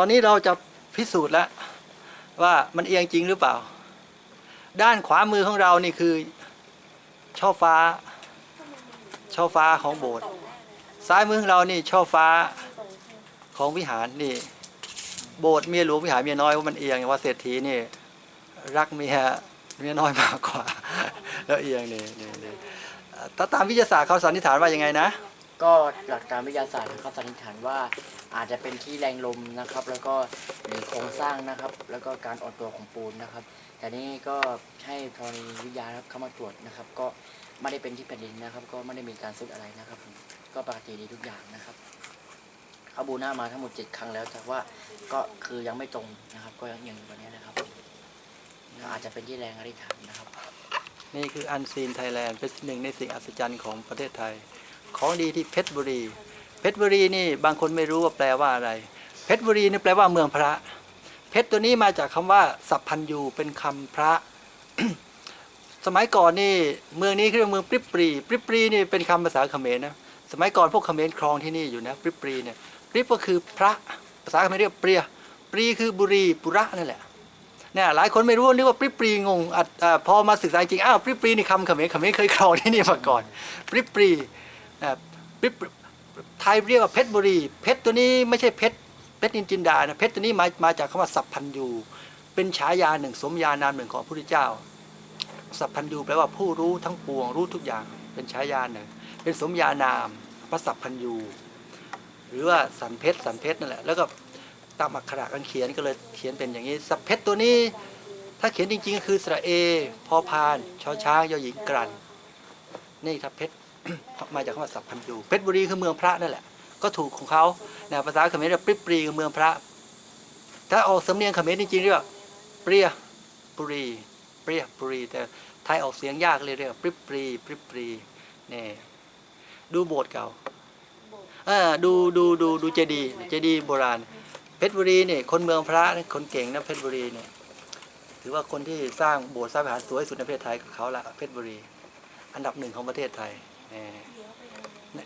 ตอนนี้เราจะพิสูจน์แล้วว่ามันเอียงจริงหรือเปล่า ด้านขวามือของเรานี่คือช่อฟ้า ช่อฟ้าของโบสถ์ซ้ายมือของเรานี่ช่อฟ้าของวิหารนี่ โบสถ์เมียหลวงวิหารเมียน้อยว่ามันเอียงว่าเศรษฐีนี่ รักเมียเมียน้อยมากกว่า แล้วเอียงนี่นี่นี่ถ้าตามวิทยาศาสตร์เขาสันนิษฐานว่ายังไงนะ ก็หลักการวิทยาศาสตร์เขาสันนิษฐานว่าอาจจะเป็นที่แรงลมนะครับ แล้วก็หรือโครงสร้างนะครับ แล้วก็การอ่อนตัวของปูนนะครับ แต่นี่ก็ให้ธรณีวิทยาเข้ามาตรวจนะครับ ก็ไม่ได้เป็นที่แผ่นดินนะครับ ก็ไม่ได้มีการซุดอะไรนะครับก็ปกติดีทุกอย่างนะครับเขาบูหน้ามาทั้งหมดเจ็ดครั้งแล้ว แต่ว่าก็คือยังไม่ตรงนะครับ ก็ยังอย่างวันนี้นะครับอาจจะเป็นที่แรงอธิษฐานนะครับ นี่คืออันซีนไทยแลนด์เป็นหนึ่งในสิ่งอัศจรรย์ของประเทศไทย ของดีที่เพชรบุรี เพชรบุรีนี่บางคนไม่รู้ว่าแปลว่าอะไร เพชรบุรีนี่แปลว่าเมืองพระ เพชรตัวนี้มาจากคำว่า สัพพันยูเป็นคำพระ สมัยก่อนนี่เมืองนี้คือเมืองปริปรีปริปรีนี่เป็นคำภาษาเขมรนะ สมัยก่อนพวกเขมรครองที่นี่อยู่นะปริปรีเนี่ยปริบก็คือพระภาษาเขมรเรียกเปรียปรีคือบุรีปุระนั่นแหละเนี่ยหลายคนไม่รู้นึกว่าปริปรีงงอ่าพอมาศึกษาจริงอ้าวปริปรีนี่คำเขมรเขมรเคยครองที่นี่มาก่อนปริปรี ไทยเรียกว่าเพชรบุรี เพชรตัวนี้ไม่ใช่เพชรเพชรนินจินดานะเพชรตัวนี้มามาจากคำว่าสัพพันยูเป็นฉายาหนึ่งสมญานามหนึ่งของพระพุทธเจ้า สัพพันยูแปลว่าผู้รู้ทั้งปวงรู้ทุกอย่าง เป็นฉายาหนึ่ง เป็นสมญานามพระสัพพันยูหรือว่าสันเพชรสันเพชรนั่นแหละแล้วก็ตามอักขระกันเขียนก็เลยเขียนเป็นอย่างนี้สัพเพชรตัวนี้ ถ้าเขียนจริงๆก็คือสระเอ พอพานชอช้างยอหญิงกรันนี่ครับเพชร มาจากคำว่าสัพพันยูเพชรบุรีคือเมืองพระนั่นแหละ ก็ถูกของเขานะภาษาเขมรเรียกปริบปรีคือเมืองพระ ถ้าออกสำเนียงเขมรจริงๆเรียกว่าเปรียบุรีเปรียบุรีแต่ไทยออกเสียงยากเลยเรียกว่าปริบปรีปริบปรีนี่ดูโบสถ์เก่าอ่าดูดูดูดูเจดีย์เจดีย์โบราณเพชรบุรีเนี่ยคนเมืองพระเนี่ยคนเก่งนะเพชรบุรีเนี่ยถือว่าคนที่สร้างโบสถ์สร้างวิหารสวยที่สุดในประเทศไทยกับเขาละเพชรบุรี อันดับหนึ่งของประเทศไทย 哎，那